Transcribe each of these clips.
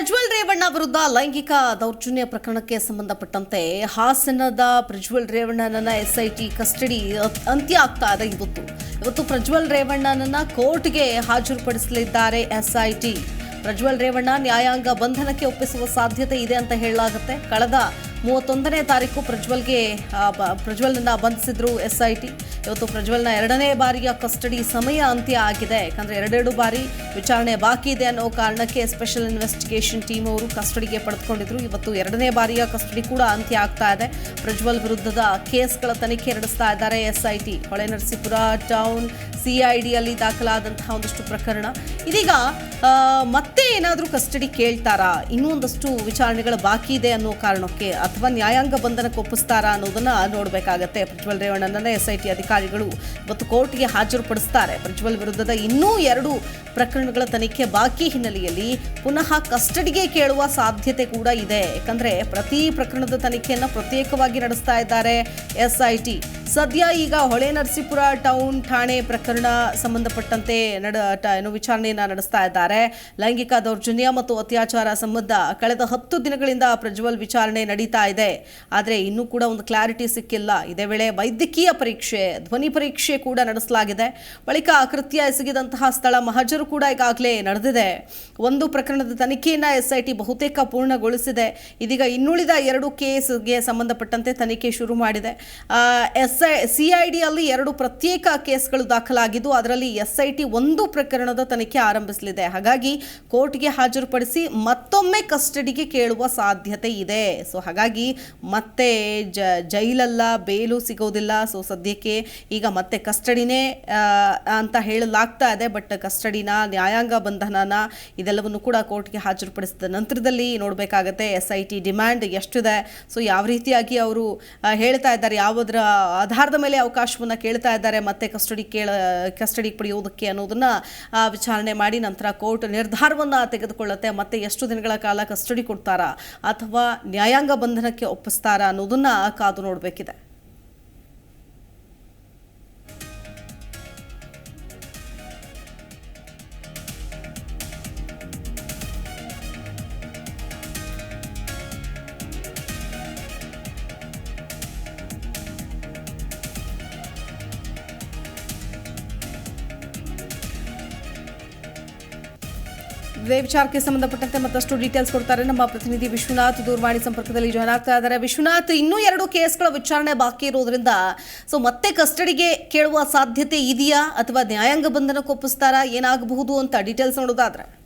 ಪ್ರಜ್ವಲ್ ರೇವಣ್ಣ ವಿರುದ್ಧ ಲೈಂಗಿಕ ದೌರ್ಜನ್ಯ ಪ್ರಕರಣಕ್ಕೆ ಸಂಬಂಧಪಟ್ಟಂತೆ ಹಾಸನದ ಪ್ರಜ್ವಲ್ ರೇವಣ್ಣನನ್ನ ಎಸ್ಐಟಿ ಕಸ್ಟಡಿ ಅಂತ್ಯ ಆಗ್ತಾ ಇದೆ ಇವತ್ತು. ಇವತ್ತು ಪ್ರಜ್ವಲ್ ರೇವಣ್ಣನನ್ನ ಕೋರ್ಟ್ಗೆ ಹಾಜರುಪಡಿಸಲಿದ್ದಾರೆ ಎಸ್ಐಟಿ. ಪ್ರಜ್ವಲ್ ರೇವಣ್ಣ ನ್ಯಾಯಾಂಗ ಬಂಧನಕ್ಕೆ ಒಪ್ಪಿಸುವ ಸಾಧ್ಯತೆ ಇದೆ ಅಂತ ಹೇಳಲಾಗುತ್ತೆ. ಕಳೆದ ಮೂವತ್ತೊಂದನೇ ತಾರೀಕು ಪ್ರಜ್ವಲ್ಗೆ ಪ್ರಜ್ವಲ್ನ ಬಂಧಿಸಿದ್ರು ಎಸ್ ಐ ಟಿ ಇವತ್ತು ಪ್ರಜ್ವಲ್ನ ಎರಡನೇ ಬಾರಿಯ ಕಸ್ಟಡಿ ಸಮಯ ಅಂತ್ಯ ಆಗಿದೆ. ಯಾಕಂದರೆ ಎರಡೆರಡು ಬಾರಿ ವಿಚಾರಣೆ ಬಾಕಿ ಇದೆ ಅನ್ನೋ ಕಾರಣಕ್ಕೆ ಸ್ಪೆಷಲ್ ಇನ್ವೆಸ್ಟಿಗೇಷನ್ ಟೀಮ್ ಅವರು ಕಸ್ಟಡಿಗೆ ಪಡೆದುಕೊಂಡಿದ್ರು. ಇವತ್ತು ಎರಡನೇ ಬಾರಿಯ ಕಸ್ಟಡಿ ಕೂಡ ಅಂತ್ಯ ಆಗ್ತಾ ಇದೆ. ಪ್ರಜ್ವಲ್ ವಿರುದ್ಧದ ಕೇಸ್ಗಳ ತನಿಖೆ ನಡೆಸ್ತಾ ಇದ್ದಾರೆ S I T Holenarasipura town ಸಿಐಡಿಯಲ್ಲಿ ದಾಖಲಾದಂತಹ ಒಂದಷ್ಟು ಪ್ರಕರಣ. ಇದೀಗ ಮತ್ತೆ ಏನಾದರೂ ಕಸ್ಟಡಿ ಕೇಳ್ತಾರಾ? ಇನ್ನೂ ಒಂದಷ್ಟು ವಿಚಾರಣೆಗಳು ಬಾಕಿ ಇದೆ ಅನ್ನೋ ಕಾರಣಕ್ಕೆ ಅಥವಾ ನ್ಯಾಯಾಂಗ ಬಂಧನಕ್ಕೆ ಒಪ್ಪಿಸ್ತಾರಾ ಅನ್ನೋದನ್ನ ನೋಡಬೇಕಾಗತ್ತೆ. ಪ್ರಜ್ವಲ್ ರೇವಣ್ಣನ ಎಸ್ ಐ ಟಿ ಅಧಿಕಾರಿಗಳು ಇವತ್ತು ಕೋರ್ಟ್ಗೆ ಹಾಜರುಪಡಿಸ್ತಾರೆ. ಪ್ರಜ್ವಲ್ ವಿರುದ್ಧದ ಇನ್ನೂ ಎರಡು ಪ್ರಕರಣಗಳ ತನಿಖೆ ಬಾಕಿ ಹಿನ್ನೆಲೆಯಲ್ಲಿ ಪುನಃ ಕಸ್ಟಡಿಗೆ ಕೇಳುವ ಸಾಧ್ಯತೆ ಕೂಡ ಇದೆ. ಯಾಕಂದ್ರೆ ಪ್ರತಿ ಪ್ರಕರಣದ ತನಿಖೆಯನ್ನು ಪ್ರತ್ಯೇಕವಾಗಿ ನಡೆಸ್ತಾ ಇದ್ದಾರೆ ಎಸ್ ಐ ಟಿ ಸದ್ಯ ಈಗ ಹೊಳೆ ನರಸೀಪುರ ಟೌನ್ ಠಾಣೆ ಪ್ರಕರಣ ಸಂಬಂಧಪಟ್ಟಂತೆ ನಡ ಏನು ವಿಚಾರಣೆಯನ್ನು ನಡೆಸ್ತಾ ಇದ್ದಾರೆ. ಲೈಂಗಿಕ ದೌರ್ಜನ್ಯ ಮತ್ತು ಅತ್ಯಾಚಾರ ಸಂಬಂಧ ಕಳೆದ ಹತ್ತು ದಿನಗಳಿಂದ ಪ್ರಜ್ವಲ್ ವಿಚಾರಣೆ ನಡೀತಾ ಇದೆ. ಆದರೆ ಇನ್ನೂ ಕೂಡ ಒಂದು ಕ್ಲಾರಿಟಿ ಸಿಕ್ಕಿಲ್ಲ. ಇದೇ ವೇಳೆ ವೈದ್ಯಕೀಯ ಪರೀಕ್ಷೆ, ಧ್ವನಿ ಪರೀಕ್ಷೆ ಕೂಡ ನಡೆಸಲಾಗಿದೆ. ಬಳಿಕ ಕೃತ್ಯ ಎಸಗಿದಂತಹ ಸ್ಥಳ ಮಹಜರು ಕೂಡ ಈಗಾಗಲೇ ನಡೆದಿದೆ. ಒಂದು ಪ್ರಕರಣದ ತನಿಖೆಯನ್ನ ಎಸ್ಐಟಿ ಬಹುತೇಕ ಪೂರ್ಣಗೊಳಿಸಿದೆ. ಇದೀಗ ಇನ್ನುಳಿದ ಎರಡು ಕೇಸ್ಗೆ ಸಂಬಂಧಪಟ್ಟಂತೆ ತನಿಖೆ ಶುರು ಮಾಡಿದೆ. ಎಸ್ ಐ ಸಿಐಡಿಯಲ್ಲಿ ಎರಡು ಪ್ರತ್ಯೇಕ ಕೇಸ್ಗಳು ದಾಖಲಾಗಿದ್ದು, ಅದರಲ್ಲಿ ಎಸ್ಐಟಿ ಒಂದು ಪ್ರಕರಣದ ತನಿಖೆ ಆರಂಭಿಸಲಿದೆ. ಹಾಗಾಗಿ ಕೋರ್ಟ್ಗೆ ಹಾಜರುಪಡಿಸಿ ಮತ್ತೊಮ್ಮೆ ಕಸ್ಟಡಿಗೆ ಕೇಳುವ ಸಾಧ್ಯತೆ ಇದೆ. ಸೊ ಹಾಗಾಗಿ ಮತ್ತೆ ಜ, ಜೈಲಲ್ಲ, ಬೇಲು ಸಿಗೋದಿಲ್ಲ. ಸೊ ಸದ್ಯಕ್ಕೆ ಈಗ ಮತ್ತೆ ಕಸ್ಟಡಿನೇ ಅಂತ ಹೇಳಲಾಗ್ತಾ ಇದೆ. ಬಟ್ ಕಸ್ಟಡಿನ, ನ್ಯಾಯಾಂಗ ಬಂಧನನ ಇದೆಲ್ಲವನ್ನು ಕೂಡ ಕೋರ್ಟ್ಗೆ ಹಾಜರುಪಡಿಸಿದ ನಂತರದಲ್ಲಿ ನೋಡಬೇಕಾಗತ್ತೆ. ಎಸ್ ಐ ಟಿ ಡಿಮ್ಯಾಂಡ್ ಎಷ್ಟಿದೆ. ಸೊ ಯಾವ ರೀತಿಯಾಗಿ ಅವರು ಹೇಳ್ತಾ ಇದ್ದಾರೆ, ಯಾವುದರ ಆಧಾರದ ಮೇಲೆ ಅವಕಾಶವನ್ನು ಕೇಳ್ತಾ ಇದ್ದಾರೆ, ಮತ್ತೆ ಕಸ್ಟಡಿ ಕೇಳ, ಕಸ್ಟಡಿ ಪಡೆಯೋದಕ್ಕೆ ಅನ್ನೋದನ್ನ ವಿಚಾರಣೆ ಮಾಡಿ ನಂತರ ಕೋರ್ಟ್ ನಿರ್ಧಾರವನ್ನು ತೆಗೆದುಕೊಳ್ಳುತ್ತೆ. ಮತ್ತೆ ಎಷ್ಟು ದಿನಗಳ ಕಾಲ ಕಸ್ಟಡಿ ಕೊಡ್ತಾರಾ? ಅಥವಾ ನ್ಯಾಯಾಂಗ ಬಂಧನಕ್ಕೆ ಒಪ್ಪಿಸ್ತಾರ ಅನ್ನೋದನ್ನ ಕಾದು ನೋಡಬೇಕಿದೆ. ಇದೇ ವಿಚಾರಕ್ಕೆ ಸಂಬಂಧಪಟ್ಟಂತೆ ಮತ್ತಷ್ಟು ಡೀಟೇಲ್ಸ್ ಕೊಡ್ತಾರೆ ನಮ್ಮ ಪ್ರತಿನಿಧಿ ವಿಶ್ವನಾಥ್ ದೂರವಾಣಿ ಸಂಪರ್ಕದಲ್ಲಿ ಜಾಯ್ನ್ ಆಗ್ತಾ ಇದ್ದಾರೆ ವಿಶ್ವನಾಥ್, ಇನ್ನೂ ಎರಡು ಕೇಸ್ಗಳ ವಿಚಾರಣೆ ಬಾಕಿ ಇರೋದ್ರಿಂದ ಸೊ ಮತ್ತೆ ಕಸ್ಟಡಿಗೆ ಕೇಳುವ ಸಾಧ್ಯತೆ ಇದೆಯಾ ಅಥವಾ ನ್ಯಾಯಾಂಗ ಬಂಧನಕ್ಕೆ ಒಪ್ಪಿಸ್ತಾರಾ ಏನಾಗಬಹುದು ಅಂತ ಡೀಟೇಲ್ಸ್ ನೋಡೋದಾದ್ರೆ.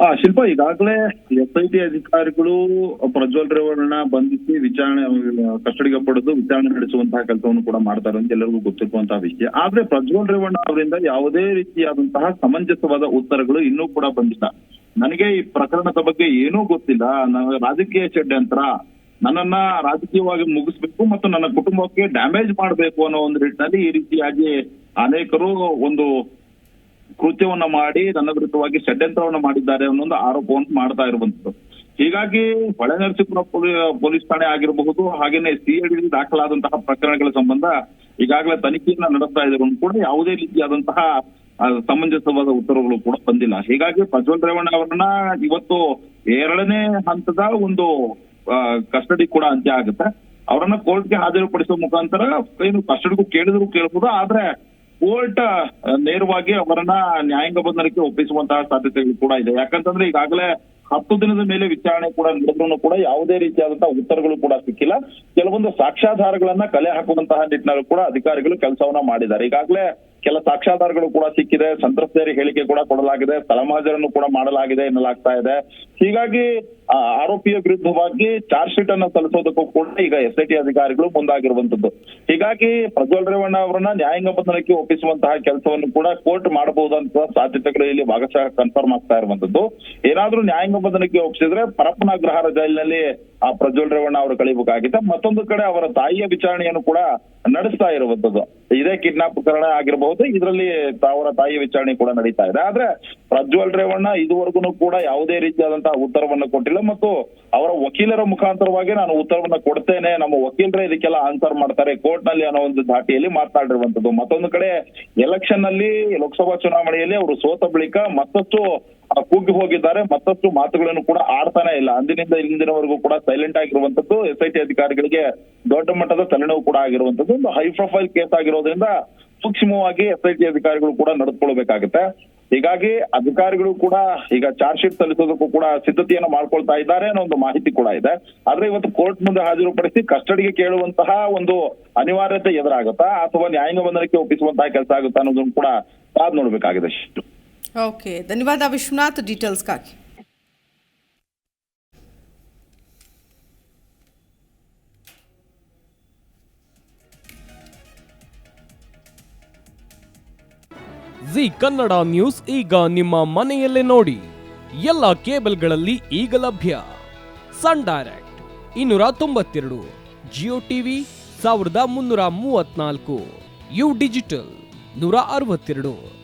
ಆ, ಶಿಲ್ಪ, ಈಗಾಗಲೇ ಎಸ್ ಐ ಅಧಿಕಾರಿಗಳು, ಪ್ರಜ್ವಲ್ ರೇವಣ್ಣ ಬಂಧಿಸಿ ವಿಚಾರಣೆ, ಕಸ್ಟಡಿಗೆ ಪಡೆದು ವಿಚಾರಣೆ ನಡೆಸುವಂತಹ ಕೆಲಸವನ್ನು ಕೂಡ ಮಾಡ್ತಾರೆ ಅಂತ ಎಲ್ಲರಿಗೂ ಗೊತ್ತಿರುವಂತಹ ವಿಷಯ. ಆದ್ರೆ ಪ್ರಜ್ವಲ್ ರೇವಣ್ಣ ಅವರಿಂದ ಯಾವುದೇ ರೀತಿಯಾದಂತಹ ಸಮಂಜಸವಾದ ಉತ್ತರಗಳು ಇನ್ನೂ ಕೂಡ ಬಂದಿಲ್ಲ. ನನಗೆ ಈ ಪ್ರಕರಣದ ಬಗ್ಗೆ ಏನೂ ಗೊತ್ತಿಲ್ಲ. ನನ್ನ ರಾಜಕೀಯ ಷಡ್ಯಂತ್ರ. ನನ್ನನ್ನ ರಾಜಕೀಯವಾಗಿ ಮುಗಿಸ್ಬೇಕು ಮತ್ತು ನನ್ನ ಕುಟುಂಬಕ್ಕೆ ಡ್ಯಾಮೇಜ್ ಮಾಡಬೇಕು ಅನ್ನೋ ಒಂದು ನಿಟ್ಟಿನಲ್ಲಿ ಈ ರೀತಿಯಾಗಿ ಅನೇಕರು ಒಂದು ಕೃತ್ಯವನ್ನ ಮಾಡಿ ನನ್ನ ವಿರುದ್ಧವಾಗಿ ಷಡ್ಯಂತ್ರವನ್ನು ಮಾಡಿದ್ದಾರೆ ಅನ್ನೋ ಒಂದು ಆರೋಪವನ್ನು ಮಾಡ್ತಾ ಇರುವಂತದ್ದು ಹೀಗಾಗಿ ಹೊಳೆ ನರಸೀಪುರ ಪೊಲೀಸ್ ಠಾಣೆ ಆಗಿರಬಹುದು, ಹಾಗೇನೆ ಸಿಐಡಿ ದಾಖಲಾದಂತಹ ಪ್ರಕರಣಗಳ ಸಂಬಂಧ ಈಗಾಗಲೇ ತನಿಖೆಯನ್ನ ನಡೆಸ್ತಾ ಇದ್ರು ಕೂಡ ಯಾವುದೇ ರೀತಿಯಾದಂತಹ ಸಮಂಜಸವಾದ ಉತ್ತರಗಳು ಕೂಡ ಬಂದಿಲ್ಲ. ಹೀಗಾಗಿ ಪ್ರಜ್ವಲ್ ರೇವಣ್ಣ ಅವರನ್ನ ಇವತ್ತು ಎರಡನೇ ಹಂತದ ಒಂದು ಕಸ್ಟಡಿ ಕೂಡ ಅಂತ್ಯ ಆಗುತ್ತೆ. ಅವರನ್ನ ಕೋರ್ಟ್ಗೆ ಹಾಜರುಪಡಿಸುವ ಮುಖಾಂತರ ಏನು ಕಸ್ಟಡಿಗೂ ಕೇಳಿದ್ರು ಕೇಳಬಹುದು, ಆದ್ರೆ ಕೋರ್ಟ್ ನೇರವಾಗಿ ಅವರನ್ನ ನ್ಯಾಯಾಂಗ ಬಂಧನಕ್ಕೆ ಒಪ್ಪಿಸುವಂತಹ ಸಾಧ್ಯತೆಗಳು ಕೂಡ ಇದೆ. ಯಾಕಂತಂದ್ರೆ ಈಗಾಗಲೇ ಹತ್ತು ದಿನದ ಮೇಲೆ ವಿಚಾರಣೆ ಕೂಡ ನಡೆದ್ರು ಕೂಡ ಯಾವುದೇ ರೀತಿಯಾದಂತಹ ಉತ್ತರಗಳು ಕೂಡ ಸಿಕ್ಕಿಲ್ಲ. ಕೆಲವೊಂದು ಸಾಕ್ಷ್ಯಾಧಾರಗಳನ್ನ ಕಲೆ ಹಾಕುವಂತಹ ನಿಟ್ಟಿನಲ್ಲೂ ಕೂಡ ಅಧಿಕಾರಿಗಳು ಕೆಲಸವನ್ನ ಮಾಡಿದ್ದಾರೆ. ಈಗಾಗಲೇ ಕೆಲ ಸಾಕ್ಷ್ಯಾಧಾರಗಳು ಕೂಡ ಸಿಕ್ಕಿದೆ ಸಂತ್ರಸ್ತೆಯರ ಹೇಳಿಕೆ ಕೂಡ ಕೊಡಲಾಗಿದೆ ತಲಮಾಜರನ್ನು ಕೂಡ ಮಾಡಲಾಗಿದೆ ಎನ್ನಲಾಗ್ತಾ ಇದೆ. ಹೀಗಾಗಿ ಆರೋಪಿಯ ವಿರುದ್ಧವಾಗಿ ಚಾರ್ಜ್ ಶೀಟ್ ಅನ್ನು ಸಲ್ಲಿಸೋದಕ್ಕೂ ಕೂಡ ಈಗ ಎಸ್ ಐ ಟಿ ಅಧಿಕಾರಿಗಳು ಮುಂದಾಗಿರುವಂತದ್ದು. ಹೀಗಾಗಿ ಪ್ರಜ್ವಲ್ ರೇವಣ್ಣ ಅವರನ್ನ ನ್ಯಾಯಾಂಗ ಬಂಧನಕ್ಕೆ ಒಪ್ಪಿಸುವಂತಹ ಕೆಲಸವನ್ನು ಕೂಡ ಕೋರ್ಟ್ ಮಾಡಬಹುದಂತ ಸಾಧ್ಯತೆಗಳು ಇಲ್ಲಿ ಭಾಗಶಃ ಕನ್ಫರ್ಮ್ ಆಗ್ತಾ ಇರುವಂತದ್ದು. ಏನಾದ್ರೂ ನ್ಯಾಯಾಂಗ ಬಂಧನಕ್ಕೆ ಒಪ್ಪಿಸಿದ್ರೆ ಪರಪ್ಪನಾಗ್ರಹಾರ ಜೈಲಿನಲ್ಲಿ ಆ ಪ್ರಜ್ವಲ್ ರೇವಣ್ಣ ಅವರು ಕಳಿಬೇಕಾಗಿದೆ. ಮತ್ತೊಂದು ಕಡೆ ಅವರ ತಾಯಿಯ ವಿಚಾರಣೆಯನ್ನು ಕೂಡ ನಡೆಸ್ತಾ ಇರುವಂತದ್ದು. ಇದೇ ಕಿಡ್ನಾಪ್ ಪ್ರಕರಣ ಆಗಿರಬಹುದು. ಇದರಲ್ಲಿ ತಾವರ ತಾಯಿ ವಿಚಾರಣೆ ಕೂಡ ನಡೀತಾ ಇದೆ. ಆದ್ರೆ ಪ್ರಜ್ವಲ್ ರೇವಣ್ಣ ಇದುವರೆಗೂ ಕೂಡ ಯಾವುದೇ ರೀತಿಯಾದಂತಹ ಉತ್ತರವನ್ನು ಕೊಟ್ಟಿಲ್ಲ ಮತ್ತು ಅವರ ವಕೀಲರ ಮುಖಾಂತರವಾಗಿ ನಾನು ಉತ್ತರವನ್ನು ಕೊಡ್ತೇನೆ. ನಮ್ಮ ವಕೀಲರೇ ಇದಕ್ಕೆಲ್ಲ ಆನ್ಸರ್ ಮಾಡ್ತಾರೆ. ಕೋರ್ಟ್ನಲ್ಲಿ ಅನ್ನೋ ಒಂದು ಧಾಟಿಯಲ್ಲಿ ಮಾತನಾಡಿರುವಂತದ್ದು ಮತ್ತೊಂದು ಕಡೆ ಎಲೆಕ್ಷನ್ನಲ್ಲಿ, ಲೋಕಸಭಾ ಚುನಾವಣೆಯಲ್ಲಿ ಅವರು ಸೋತ ಬಳಿಕ ಮತ್ತಷ್ಟು ಕುಗ್ಗಿ ಹೋಗಿದ್ದಾರೆ, ಮತ್ತಷ್ಟು ಮಾತುಗಳನ್ನು ಕೂಡ ಆಡ್ತಾನೆ ಇಲ್ಲ. ಅಂದಿನಿಂದ ಇಂದಿನವರೆಗೂ ಕೂಡ ಸೈಲೆಂಟ್ ಆಗಿರುವಂತದ್ದು ಎಸ್ ಐ ಟಿ ಅಧಿಕಾರಿಗಳಿಗೆ ದೊಡ್ಡ ಮಟ್ಟದ ತಲೆನೋವು ಕೂಡ ಆಗಿರುವಂತದ್ದು ಒಂದು ಹೈ ಪ್ರೊಫೈಲ್ ಕೇಸ್ ಆಗಿರೋದ್ರಿಂದ ಸೂಕ್ಷ್ಮವಾಗಿ ಎಸ್ ಐ ಟಿ ಅಧಿಕಾರಿಗಳು ಕೂಡ ನಡೆದುಕೊಳ್ಬೇಕಾಗುತ್ತೆ. ಹೀಗಾಗಿ ಅಧಿಕಾರಿಗಳು ಕೂಡ ಈಗ ಚಾರ್ಜ್ ಶೀಟ್ ಸಲ್ಲಿಸೋದಕ್ಕೂ ಕೂಡ ಸಿದ್ಧತೆಯನ್ನು ಮಾಡ್ಕೊಳ್ತಾ ಇದ್ದಾರೆ ಅನ್ನೋ ಒಂದು ಮಾಹಿತಿ ಕೂಡ ಇದೆ. ಆದ್ರೆ ಇವತ್ತು ಕೋರ್ಟ್ ಮುಂದೆ ಹಾಜರುಪಡಿಸಿ ಕಸ್ಟಡಿಗೆ ಕೇಳುವಂತಹ ಒಂದು ಅನಿವಾರ್ಯತೆ ಎದುರಾಗುತ್ತಾ, ಅಥವಾ ನ್ಯಾಯಾಂಗ ಬಂಧನಕ್ಕೆ ಒಪ್ಪಿಸುವಂತಹ ಕೆಲಸ ಆಗುತ್ತಾ ಅನ್ನೋದನ್ನು ಕೂಡ ಕಾದ್ ನೋಡ್ಬೇಕಾಗಿದೆ. ಓಕೆ, ಧನ್ಯವಾದ ವಿಶ್ವನಾಥ್ ಡೀಟೇಲ್ಸ್ಗಾಗಿ ಜಿ ಕನ್ನಡ ನ್ಯೂಸ್ ಈಗ ನಿಮ್ಮ ಮನೆಯಲ್ಲೇ ನೋಡಿ. ಎಲ್ಲ ಕೇಬಲ್ಗಳಲ್ಲಿ ಈಗ ಲಭ್ಯ. ಸನ್ ಡೈರೆಕ್ಟ್ ಇನ್ನೂರ ತೊಂಬತ್ತೆರಡು, ಜಿಯೋ ಟಿವಿ ಸಾವಿರದ ಮುನ್ನೂರ ಮೂವತ್ನಾಲ್ಕು ಯು ಡಿಜಿಟಲ್ ನೂರ ಅರವತ್ತೆರಡು.